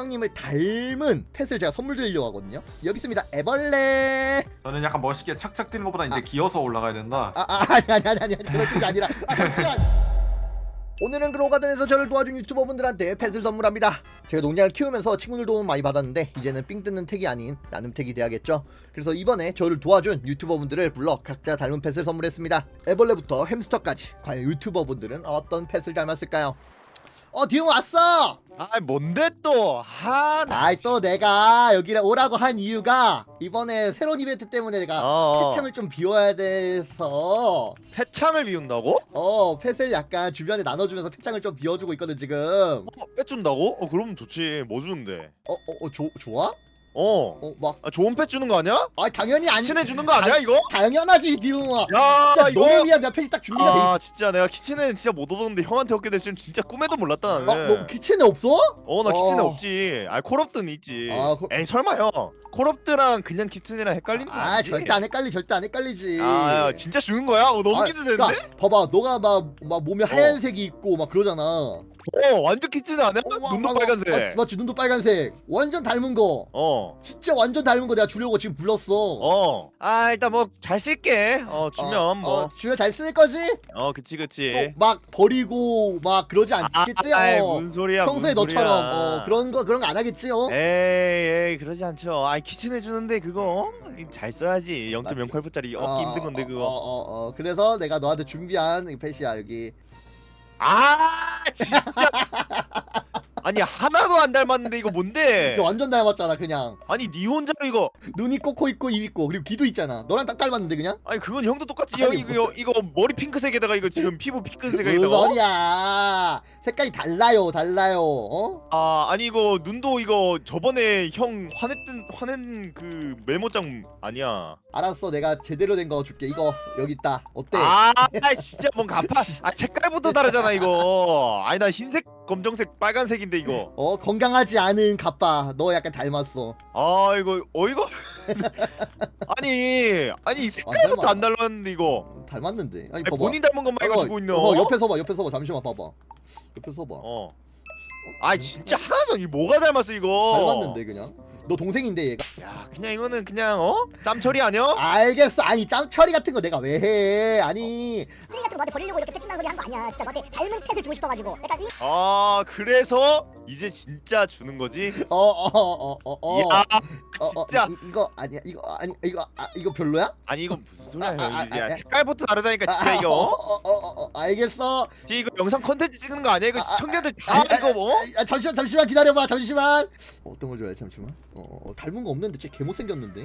형님을 닮은 펫을 제가 선물 드리려고 하거든요. 여기 있습니다. 애벌레. 저는 약간 멋있게 착착 뛰는 것보다 이제 아. 기어서 올라가야 된다. 아, 아 아니 아니 아니 아니 아니 그런 뜻이 아니라 아, 잠시만. 오늘은 그로가든에서 저를 도와준 유튜버분들한테 펫을 선물합니다. 제가 농장을 키우면서 친구들 도움 많이 받았는데 이제는 삥 뜯는 택이 아닌 나눔 택이 돼야겠죠. 그래서 이번에 저를 도와준 유튜버분들을 불러 각자 닮은 펫을 선물했습니다. 애벌레부터 햄스터까지 과연 유튜버분들은 어떤 펫을 닮았을까요? 어 디용 왔어. 아 뭔데 또? 하 나. 아이 또 내가 여기 오라고 한 이유가 이번에 새로운 이벤트 때문에 내가 어. 펫창을 좀 비워야 돼서 폐창을 비운다고? 어 펫을 약간 주변에 나눠주면서 펫창을 좀 비워주고 있거든 지금 어, 빼준다고? 어 그럼 좋지. 뭐 주는데? 어어어조 좋아? 어. 어 막 아, 좋은 펫 주는 거 아니야? 아 당연히 안 친해 주는 거 아니야 이거? 당연하지 디웅아 야 진짜 이거. 너를 위한 내가 펫이 딱 준비가 돼 있어 아 진짜 내가 키친에 진짜 못 얻었는데 형한테 얻게 될 줄은 진짜 꿈에도 몰랐다 어, 나는. 너 키친에 없어? 어나 키친에 어. 없지. 아 콜업드는 있지. 아, 콜- 에이 설마 형. 콜업드랑 그냥 키친이랑 헷갈리는 거 아 아니지? 절대 안 헷갈리 절대 안 헷갈리지 아 야, 진짜 주는 거야? 어, 너무 아, 기대되는데? 그러니까 봐봐 너가 막, 막 몸에 하얀색이 있고 막 그러잖아 어 완전 키친 아니야? 어, 막- 눈도 막- 빨간색. 어, 맞지 눈도 빨간색 완전 닮은 거 어. 진짜 완전 닮은 거 내가 주려고 지금 불렀어 어. 아 일단 뭐 잘 쓸게. 어 주면 어, 뭐. 어, 주면 잘 쓸 거지? 어 그치 또 그치. 막 버리고 막 그러지 않겠지? 아이 어. 뭔 소리야? 평소에 뭔 너처럼. 어, 그런 거 그런 거 안 하겠지? 어? 에이 에이 그러지 않죠. 아이 키친 해 주는데 그거 잘 써야지. 0.08분짜리 얻기 힘든 건데 어, 그거. 어, 어, 어. 그래서 내가 너한테 준비한 이 펫이야 여기. 아 진짜. 아니 하나도 안 닮았는데 이거 뭔데? 이거 완전 닮았잖아 그냥. 아니 니 혼자로 이거. 눈 있고 코 있고 입 있고 그리고 귀도 있잖아. 너랑 딱 닮았는데 그냥? 아니 그건 형도 똑같지. 아니, 형 이거 이거 머리 핑크색에다가 이거 지금 피부 무슨 핑크색에다가. 소리야? 색깔이 달라요, 달라요. 어? 아 아니 이거 눈도 이거 저번에 형 화냈던 화낸 그 메모장 아니야. 알았어, 내가 제대로 된 거 줄게. 이거 여기 있다. 어때? 아 진짜 뭔가 아파. 아 색깔부터 다르잖아 이거. 아니 나 흰색, 검정색, 빨간색인데 이거. 어 건강하지 않은 가빠. 너 약간 닮았어. 아 이거 어 이거 아니 아니 이 색깔부터 설마. 안 달랐는데 이거. 음, 닮았는데. 아니 아니, 봐봐. 본인 닮은 것만 이거 어, 주고 있네. 어, 옆에 서봐, 옆에 서봐. 잠시만 봐봐. 옆에 서봐. 어. 아 진짜 하나도 이 뭐가 닮았어 이거. 닮았는데 그냥. 너 동생인데 얘가. 야 그냥 이거는 그냥 어 짬처리 아니야? 알겠어. 아니 짬처리 같은 거 내가 왜 해? 아니 같은 거 너한테 버리려고 이렇게 뺏긴다는 소리 한 거 아니야. 진짜 너한테 닮은 펫을 주고 싶어가지고. 약간 이아 그래서 이제 진짜 주는 거지? 어어어 어 어. 야 어, 어, 진짜 이, 이거 아니야 이거 아니 이거 아, 이거 별로야? 아니 이거 무슨 소리야 아, 아, 아, 이제 아, 아. 색깔부터 다르다니까 진짜 아, 이거 어, 어, 어, 어, 어, 알겠어. 지금 이거 영상 컨텐츠 찍는 거 아니야 이거 아, 아, 시청자들 아, 다 이거 뭐? 아, 잠시만 잠시만 기다려봐 잠시만. 어떤 걸 줘야 잠시만. 어, 어, 어, 닮은 거 없는데 쟤 개 못 생겼는데.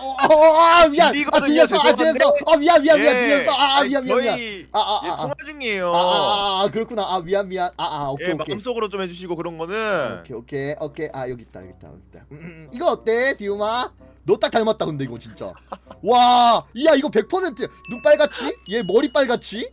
어, 어, 어, 아 미안. 아 들렸어. 아 죄송한데. 들렸어. 아 미안 미안 미안 예. 들렸어. 아, 아 미안 미안 미안. 아, 아, 예, 아, 아. 통화 중이에요 아, 아, 아, 아 그렇구나. 아 미안 미안. 아, 아 오케이 예 오케이. 마음속으로 좀 해주시고 그런 거는. 오케이 오케이 오케이. 아 여기 있다 여기 있다 여기 있다. 음, 음, 이거 어때 디우마? 너 딱 닮았다 근데 이거 진짜. 와야 이거 100%눈 빨갛지? 얘 머리 빨갛지?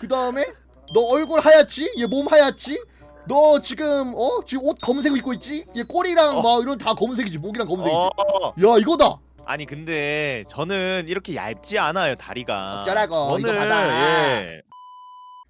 그 다음에 너 얼굴 하얗지? 얘 몸 하얗지? 너 지금 어? 지금 옷 검은색 입고 있지? 얘 꼬리랑 어. 막 이런 다 검은색이지 목이랑 검은색이지. 어. 야 이거다. 아니 근데 저는 이렇게 얇지 않아요 다리가. 어쩌라고, 이거 받아. 예.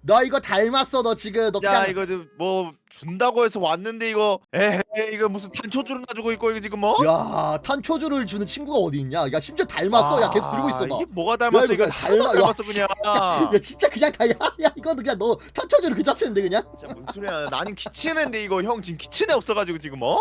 너 이거 닮았어 너 지금. 너 야 그냥 이거 좀뭐 준다고 해서 왔는데 이거. 에 이거 무슨 탄초주를 놔주고 있고 이거 지금 뭐? 야 탄초주를 주는 친구가 어디 있냐? 야 심지어 닮았어. 야 계속 들고 있어 봐. 이게 뭐가 닮았어? 야, 이거 이거 다 닮아- 닮았어 야, 그냥. 야 진짜 그냥 다야 이거는 그냥 너 탄초주를 그 자체인데 그냥? 진짜 무슨 소리야. 나는 키친인데 이거 형 지금 키친에 없어가지고 지금 어?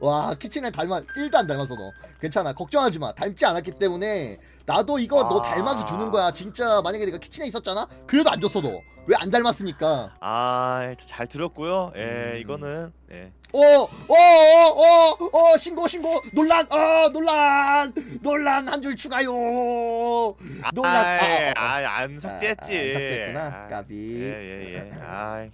와 키친에 닮아 1도 안 닮았어 너. 괜찮아. 걱정하지 마. 닮지 않았기 때문에 나도 이거 너 아. 닮아서 주는 거야. 진짜 만약에 내가 키친에 있었잖아? 그래도 안 줬어 너 왜 안 닮았으니까. 아 잘 들었고요. 예 음. 이거는 예. 어 어 어 어 어 신고 신고. 논란 어 논란. 논란 한 줄 추가요. 논란 아이, 아, 아, 아. 아, 안 삭제했지. 아, 아, 삭제했구나 아, 까비. 예 예 예. 아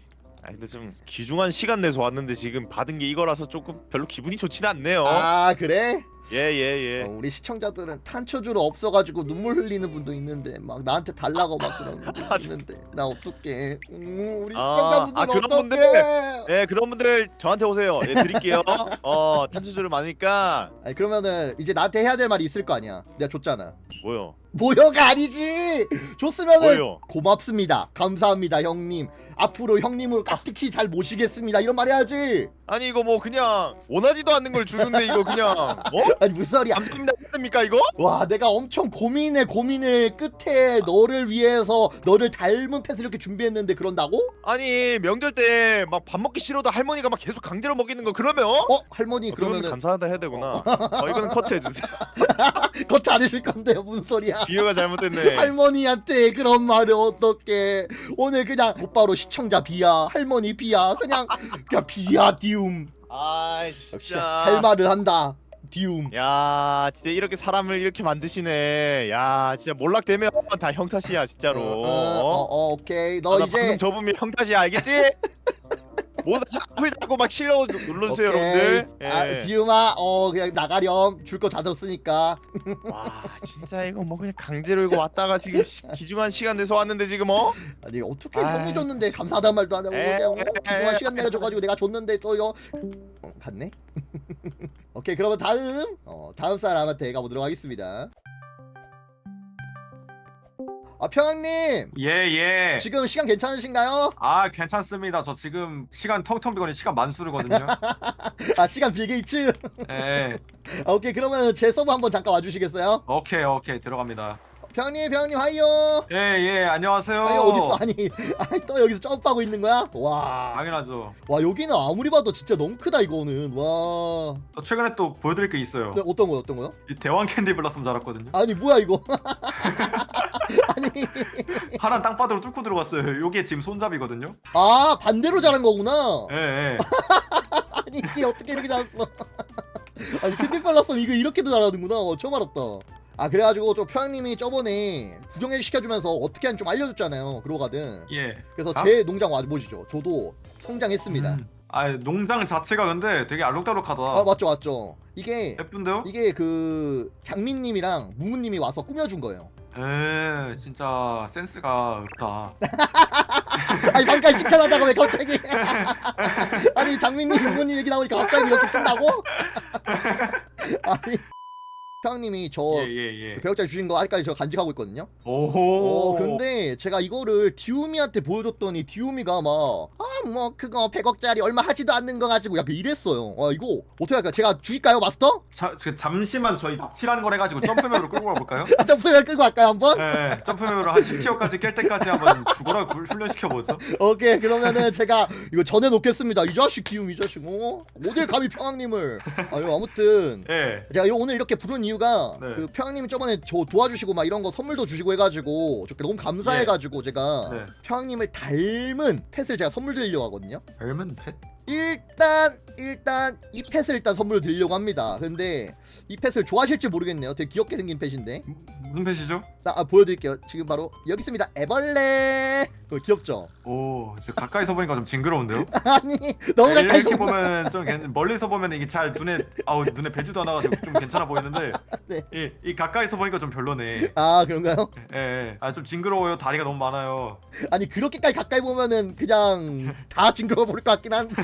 아 근데 좀 귀중한 시간 내서 왔는데 지금 받은 게 이거라서 조금 별로 기분이 좋지는 않네요. 아 그래? 예예 예. 어, 우리 시청자들은 탄초주로 없어가지고 눈물 흘리는 분도 있는데 막 나한테 달라고 막 그런 분도 있는데 나 어떡해 음, 우리 아, 시청자분들 아, 그런 어떡해 분들. 예 그런 분들 저한테 오세요. 예 드릴게요. 어 탄수주를 많으니까 아니 그러면은 이제 나한테 해야 될 말이 있을 거 아니야 내가 줬잖아 뭐요? 모여가 아니지 줬으면은 뭐요? 고맙습니다 감사합니다 형님 앞으로 형님을 깍둑히 잘 모시겠습니다 이런 말 해야지 아니 이거 뭐 그냥 원하지도 않는 걸 주는데 이거 그냥 어? 아니 무슨 소리야 감사합니다 됩니까 이거? 와 내가 엄청 고민의 고민의 끝에 너를 위해서 너를 닮은 펫을 이렇게 준비했는데 그런다고? 아니 명절 때 막 밥 먹기 싫어도 할머니가 막 계속 강제로 먹이는 거 그러면 어? 어? 할머니 그러면 그러면은 감사하다 해야 되구나. 어 이거는 커트해 주세요. 겉 않으실 건데요 무슨 소리야 비유가 잘못됐네. 할머니한테 그런 말을 어떻게 오늘 그냥 곧바로 시청자 비야 할머니 비야 그냥 그냥 비야 디움 아 역시 진짜. 할 말을 한다 디움 야 진짜 이렇게 사람을 이렇게 만드시네. 야 진짜 몰락되면 다 형 탓이야 진짜로. 어, 어, 어? 어, 오케이 아, 너나 이제 방송 접으면 형 탓이야 알겠지? 모두 자풀 닫고 막 실려 눌러주세요. 여러분들. 예. 아, 디움아 어 그냥 나가렴 줄 거 다 줬으니까 와 진짜 이거 뭐 그냥 강제로 이거 왔다가 지금 시, 기중한 시간 내서 왔는데 지금 어? 아니 어떻게 아이. 형이 줬는데 감사하다는 말도 안 하고 에이, 그냥 어, 그동안. 시간 내려줘가지고 내가 줬는데 또 이거 어, 갔네 오케이 그러면 다음 어, 다음 사람한테 가보도록 하겠습니다 아 평양님 예 예. 지금 시간 괜찮으신가요? 아 괜찮습니다. 저 지금 시간 텅텅 비거리 시간 만수르거든요. 아 시간 빌 게이츠 예. 아, 오케이 그러면 제 서버 한번 잠깐 와주시겠어요? 오케이 오케이 들어갑니다. 평양님 평양님 하이요 예 예 안녕하세요. 하이요 어딨어 아니 아니 또 여기서 점프하고 있는 거야? 와 당연하죠. 와 여기는 아무리 봐도 진짜 너무 크다 이거는 와 저 최근에 또 보여드릴 게 있어요. 네, 어떤 거요 어떤 거요? 이 대왕 캔디 블라썸 자랐거든요. 아니 뭐야 이거 아니 파란 땅바닥으로 뚫고 들어갔어요. 요게 지금 손잡이거든요. 아 반대로 자란 거구나 예 예. 아니 이게 어떻게 이렇게 자랐어 아니 캔디 팔랐으면 이거 이렇게도 자라는구나 어, 처음 알았다 아 그래가지고 좀 표양님이 저번에 구경해 시켜주면서 어떻게 하는지 좀 알려줬잖아요 그러가든 예. 그래서 아? 제 농장 와보시죠 저도 성장했습니다 음. 아 농장 자체가 근데 되게 알록달록하다. 아 맞죠 맞죠 이게 예쁜데요? 이게 그 장민님이랑 무무님이 와서 꾸며준 거예요 에 진짜 센스가 없다. 아니 방금 칭찬하다가 왜 갑자기 아니 장민님 무무님 얘기 나오니까 갑자기 이렇게 뜬다고? 아니 표양님이 저 예 예 예. 배역자 주신 거 아직까지 저 간직하고 있거든요. 오호. 어, 근데 제가 이거를 디우미한테 보여줬더니 디우미가 막, 아, 뭐, 그거 100억짜리 얼마 하지도 않는 거 가지고 약간 이랬어요. 아, 이거 어떻게 할까요? 제가 주일까요, 마스터? 자, 그 잠시만 저희 납치라는 걸 해가지고 점프맵으로 끌고 가볼까요? 아, 점프를 끌고 갈까요, 한번? 예, 예, 점프맵으로 한 10티어까지 깰 때까지 한번 죽어라 굴- 훈련시켜보죠. 오케이, 그러면은 제가 이거 전해놓겠습니다. 이 자식, 디우미, 이 자식. 어? 어딜 감히 평왕님을. 아유, 아무튼. 예. 제가 요- 오늘 이렇게 부른 이유가 네. 그 평왕님이 저번에 저 도와주시고 막 이런 거 선물도 주시고 해가지고 저 너무 감사해가지고 제가 네. 평왕님을 닮은 펫을 제가 선물 드리려고 하거든요. 닮은 펫? 일단 일단 이 펫을 일단 선물로 드리려고 합니다. 근데 이 펫을 좋아하실지 모르겠네요. 되게 귀엽게 생긴 펫인데. 무슨 펫이죠? 자 아, 보여드릴게요. 지금 바로 여기 있습니다. 애벌레. 어, 귀엽죠? 오, 저 가까이서 보니까 좀 징그러운데요? 아니 너무 가까이서 이렇게 보면 좀 괜- 멀리서 보면 이게 잘 눈에 아우 눈에 배지도 않아가지고 좀 괜찮아 보이는데 네. 이, 이 가까이서 보니까 좀 별로네. 아 그런가요? 예, 예. 아 좀 징그러워요. 다리가 너무 많아요. 아니 그렇게까지 가까이 보면은 그냥 다 징그러워 보일 것 같긴 한데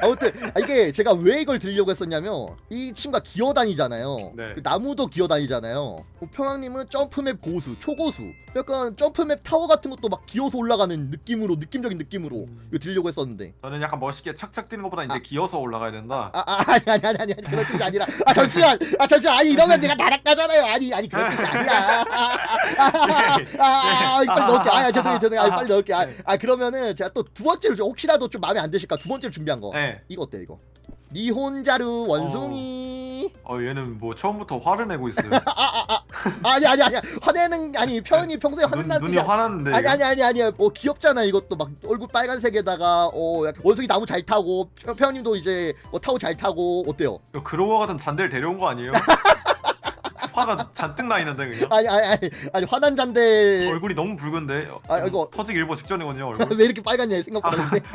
아무튼 아, 이게 제가 왜 이걸 드리려고 했었냐면 이 친구가 기어다니잖아요. 네. 그 나무도 기어다니잖아요. 어, 평양님은 점프맵 고수 초고수. 약간 점프맵 타워 같은 것도 막 기어서 올라가는 느낌으로 느낌적인 느낌으로 이거 드리려고 했었는데. 저는 약간 멋있게 착착 뛰는 것보다 이제 아. 기어서 올라가야 된다. 아, 아 아니 아니 아니 아니 아니. 그런 뜻이 아니라. 아 잠시만. 아 잠시만. 아니 이러면 내가 나락가잖아요. 아니 아니 그런 뜻이 아니라. 아아 빨리 넣을게. 아 죄송해요 죄송해요. 아, 빨리 넣을게. 아, 아 그러면은 제가 또 두 번째로 좀 혹시라도 좀 마음에 안 드실까? 두 번째로 준비한 거 예. 이거 어때 이거? 니 혼자루 원숭이. 어. 얘는 뭐 처음부터 화를 내고 있어요. 아니 아니 아니. 화내는 아니 표현이 평소에 눈, 화낸다는 눈이 화났는데. 아니 아니 아니 아니. 뭐 귀엽잖아 이것도. 막 얼굴 빨간색에다가 어 약간 원숭이 나무 잘 타고 표현님도 이제 뭐 타고 잘 타고. 어때요? 이거 그로워 같은 잔대를 데려온 거 아니에요? 화가 잔뜩 나 있는데 그냥. 아니 아니 아니 아니 화난 잔데 얼굴이 너무 붉은데. 아, 이거- 터지기 일보 직전이거든요 얼굴. 왜 이렇게 빨갛냐 생각보다 근데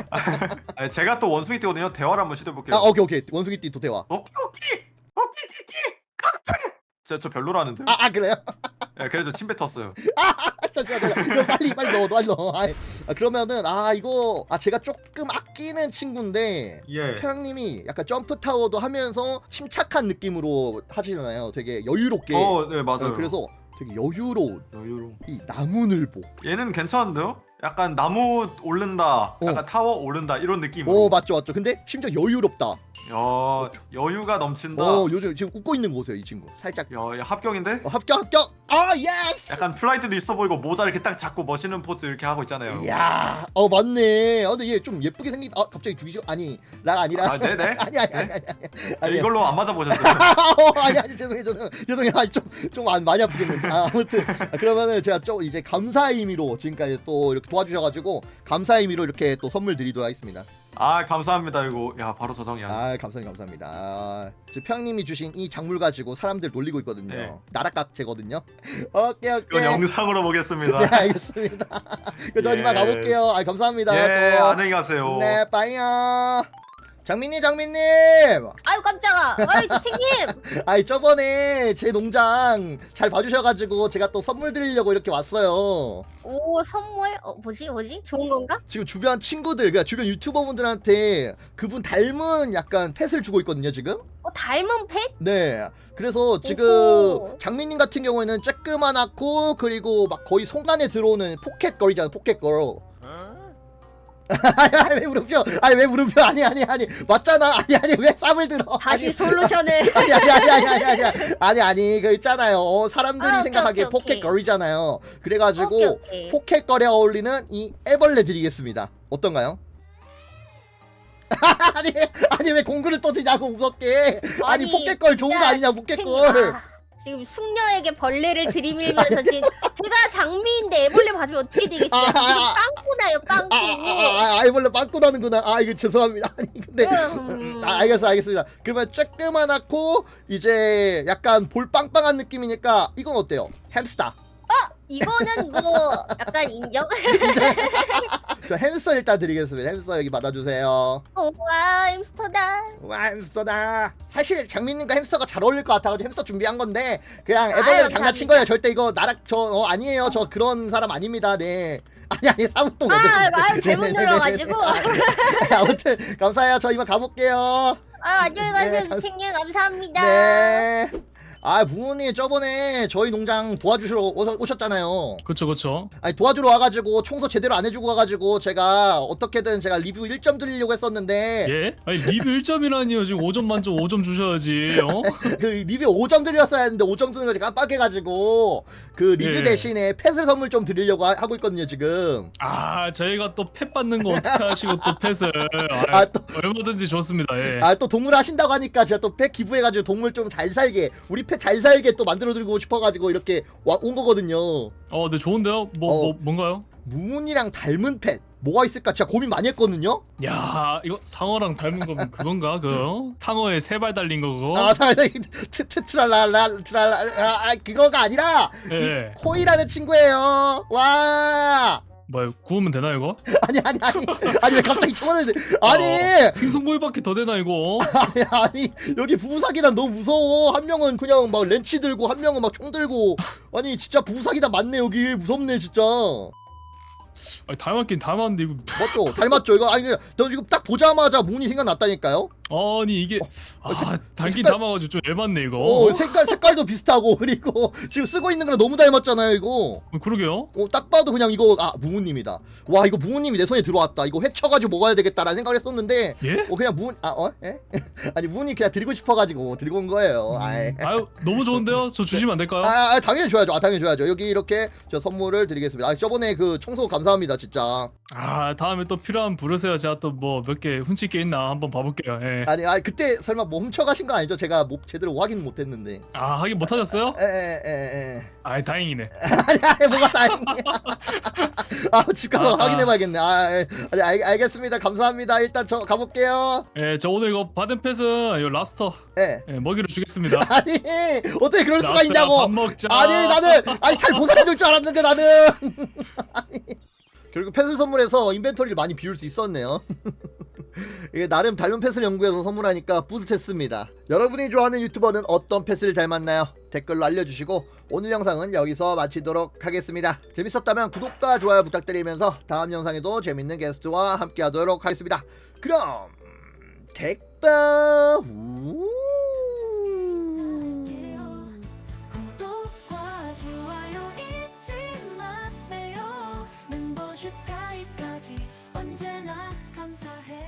아니, 제가 또 원숭이 띠거든요. 대화를 한번 시도해볼게요. 아 오케이 오케이 원숭이 띠 도 대화 오키 오키 오키 오키 각종. 진짜 저 별로라는데. 아, 아 그래요? 예, 그래서 침 뱉었어요. 아 잠시만 잠시만 이거 빨리 빨리 넣어 빨리 넣어 아이, 아, 그러면은 아 이거 아 제가 조금 아끼는 친구인데 예. 태양님이 약간 점프 타워도 하면서 침착한 느낌으로 하시잖아요 되게 여유롭게 어, 네 맞아요. 어, 그래서 되게 여유로운 여유로. 이 나무늘보 얘는 괜찮은데요? 약간 나무 오른다, 어. 약간 타워 오른다 이런 느낌으로. 오 맞죠 맞죠 근데 심지어 여유롭다 여 여유가 넘친다. 어 요즘 지금 웃고 있는 거 보세요 이 친구 살짝 야, 야 합격인데? 어, 합격 합격 아 예스 약간 프라이드도 있어 보이고 모자 이렇게 딱 잡고 멋있는 포즈 이렇게 하고 있잖아요. 이야 어 맞네. 아 근데 얘 좀 예쁘게 생긴 아 갑자기 죽이죠? 아니 나 아니라. 아, 네네. 아니 아니 아니 아니 아니 이걸로 안 맞아 보셨어요? 어, 아니 아니 죄송해요 죄송해요. 죄송해요. 아니 좀좀 많이 아프겠는데. 아, 아무튼. 아, 그러면은 제가 좀 이제 감사의 의미로 지금까지 또 이렇게 도와주셔가지고 감사의 의미로 이렇게 또 선물 드리도록 하겠습니다 아 감사합니다 이거. 야 바로 저장이야. 아 감사합니다 감사합니다 아, 저 평님이 주신 이 작물 가지고 사람들 놀리고 있거든요 네. 나락각제거든요 오케이 오케이 이건 영상으로 보겠습니다. 네 알겠습니다 그저 이만 예. 가볼게요 아 감사합니다 예 또. 안녕히 가세요. 네 빠이요 장민님 장민님 아유 깜짝아. 아유 선생님. 아이 저번에 제 농장 잘 봐주셔가지고 제가 또 선물 드리려고 이렇게 왔어요 오 선물. 어 뭐지 뭐지? 좋은 건가? 지금 주변 친구들 그러니까 주변 유튜버분들한테 그분 닮은 약간 펫을 주고 있거든요 지금 어 닮은 펫? 네 그래서 지금 오호. 장민님 같은 경우에는 쬐끄만하고 그리고 막 거의 손안에 들어오는 포켓걸이잖아 포켓걸 아니 왜 물음표 아니 왜 물음표 아니 아니 아니 맞잖아 아니 아니 왜 쌈을 들어 다시 아니, 솔루션을. 아니 아니 아니 아니 아니 아니 아니 아니 그 있잖아요 어, 사람들이 아, 오케이, 생각하기에 오케이, 오케이. 포켓걸이잖아요 그래가지고 오케이. 포켓걸에 어울리는 이 애벌레 드리겠습니다 어떤가요? 아니 아니 왜 공구를 떠드냐고 무섭게 아니, 아니, 포켓걸 좋은 거 진짜 아니냐 포켓걸 아, 지금 숙녀에게 벌레를 들이밀면서 지금 제가 장미인데 애벌레 받으면 어떻게 되겠어요? 아, 아, 지금 아. 빵꾸 나요 빵꾸. 아, 아, 아, 아이벌레 빵꾸 나는구나 아 이거 죄송합니다 아니 근데 음. 아, 알겠어 알겠습니다 그러면 쬐끄만 하고 이제 약간 볼 빵빵한 느낌이니까 이건 어때요? 햄스터 이거는 뭐 약간 인정? 저 햄스터 일단 드리겠습니다 햄스터 여기 받아주세요 어, 와 햄스터다. 와 햄스터다 사실 장민님과 햄스터가 잘 어울릴 것 같아가지고 햄스터 준비한 건데 그냥 아유, 애벌레 장난친 감사합니다. 거예요 절대 이거 나락 저 어, 아니에요 저 그런 사람 아닙니다 네 아니 아니 사부터 아, 아유, 잘못 들어가지고. 아무튼 감사해요 저 이만 가볼게요 아 안녕히 가세요 네, 감- 선생님 감사합니다. 네. 아 부모님 저번에 저희 농장 도와주시러 오셨- 오셨잖아요. 그쵸 그쵸 아니 도와주러 와가지고 청소 제대로 안 해주고 와가지고 제가 어떻게든 제가 리뷰 1점 드리려고 했었는데 예? 아니 리뷰 1점이라니요 지금 5점 만점 5점 주셔야지 어? 그 리뷰 5점 드렸어야 했는데 5점 드는 거 제가 깜빡해가지고 그 리뷰 예. 대신에 펫을 선물 좀 드리려고 하, 고 있거든요 지금. 아 저희가 또 펫 받는 거 어떻게 하시고 또 펫을 아, 아, 또- 얼마든지 좋습니다 예. 아 또 동물 하신다고 하니까 제가 또 펫 기부해가지고 동물 좀 잘 살게 우리 펫잘 살게 또 만들어드리고 싶어가지고 이렇게 와, 온 거거든요. 어, 네 좋은데요? 뭐, 어. 뭐 뭔가요? 무문이랑 닮은 펫 뭐가 있을까 제가 고민 많이 했거든요. 야, 이거 상어랑 닮은 거면 그건가? 그 어? 상어에 세 발 달린 거 그거? 아, 살짝 트트 트랄랄라 트랄라 아, 그거가 아니라 예. 이 코이라는 친구예요. 와. 뭐야 구우면 되나 이거? 아니 아니 아니. 아니 왜 갑자기 청원을 아니! 어, 생선구이밖에 더 되나 이거? 아니 아니. 여기 부부 사기단 너무 무서워. 한 명은 그냥 막 렌치 들고 한 명은 막 총 들고. 아니 진짜 부부 사기단 맞네 여기. 무섭네 진짜. 아니, 닮았긴 닮았는데 이거 맞죠? 닮았죠? 이거? 아니 저 지금 딱 보자마자 문이 생각났다니까요 아니 이게 아 닮긴 색깔- 닮아가지고 좀 열받네 이거. 어 색깔 색깔도 비슷하고 그리고 지금 쓰고 있는 거랑 너무 닮았잖아요 이거 어, 그러게요. 어, 딱 봐도 그냥 이거 아 무무님이다. 와 이거 무무님이 내 손에 들어왔다. 이거 회쳐가지고 먹어야 되겠다라는 생각을 했었는데 예? 어 그냥 무아 어? 예? 아니 무문이 그냥 드리고 싶어가지고 들고 온 거예요. 아이. 아유 너무 좋은데요? 저 주시면 안 될까요? 아, 아 당연히 줘야죠. 아 당연히 줘야죠. 여기 이렇게 저 선물을 드리겠습니다. 아 저번에 그 청소 감사합니다 진짜. 아 다음에 또 필요하면 부르세요. 제가 또 뭐 몇 개 훔칠 게 있나 한번 봐볼게요. 예. 아니 아 그때 설마 뭐 훔쳐가신 거 아니죠? 제가 뭐 제대로 확인 못했는데. 아 하긴 못하셨어요? 에에에 에. 아 다행이네. 아니 아니 뭐가 다행이야. 아 집 가서 아, 아. 확인해봐야겠네. 아 예. 아니 알, 알겠습니다. 감사합니다. 일단 저 가볼게요. 예, 저 오늘 이거 받은 펫은 이 랍스터 예. 예, 먹이로 주겠습니다. 아니 어떻게 그럴 수가 랍스터랑 있냐고 밥 먹자. 아니 나는 아니 잘 보살펴줄 줄 알았는데 나는 아니, 결국 펫을 선물해서 인벤토리를 많이 비울 수 있었네요. 이게 나름 닮은 펫을 연구해서 선물하니까 뿌듯했습니다. 여러분이 좋아하는 유튜버는 어떤 펫을 닮았나요? 댓글로 알려주시고 오늘 영상은 여기서 마치도록 하겠습니다. 재밌었다면 구독과 좋아요 부탁드리면서 다음 영상에도 재밌는 게스트와 함께 하도록 하겠습니다. 그럼 택바 우 나 감사해.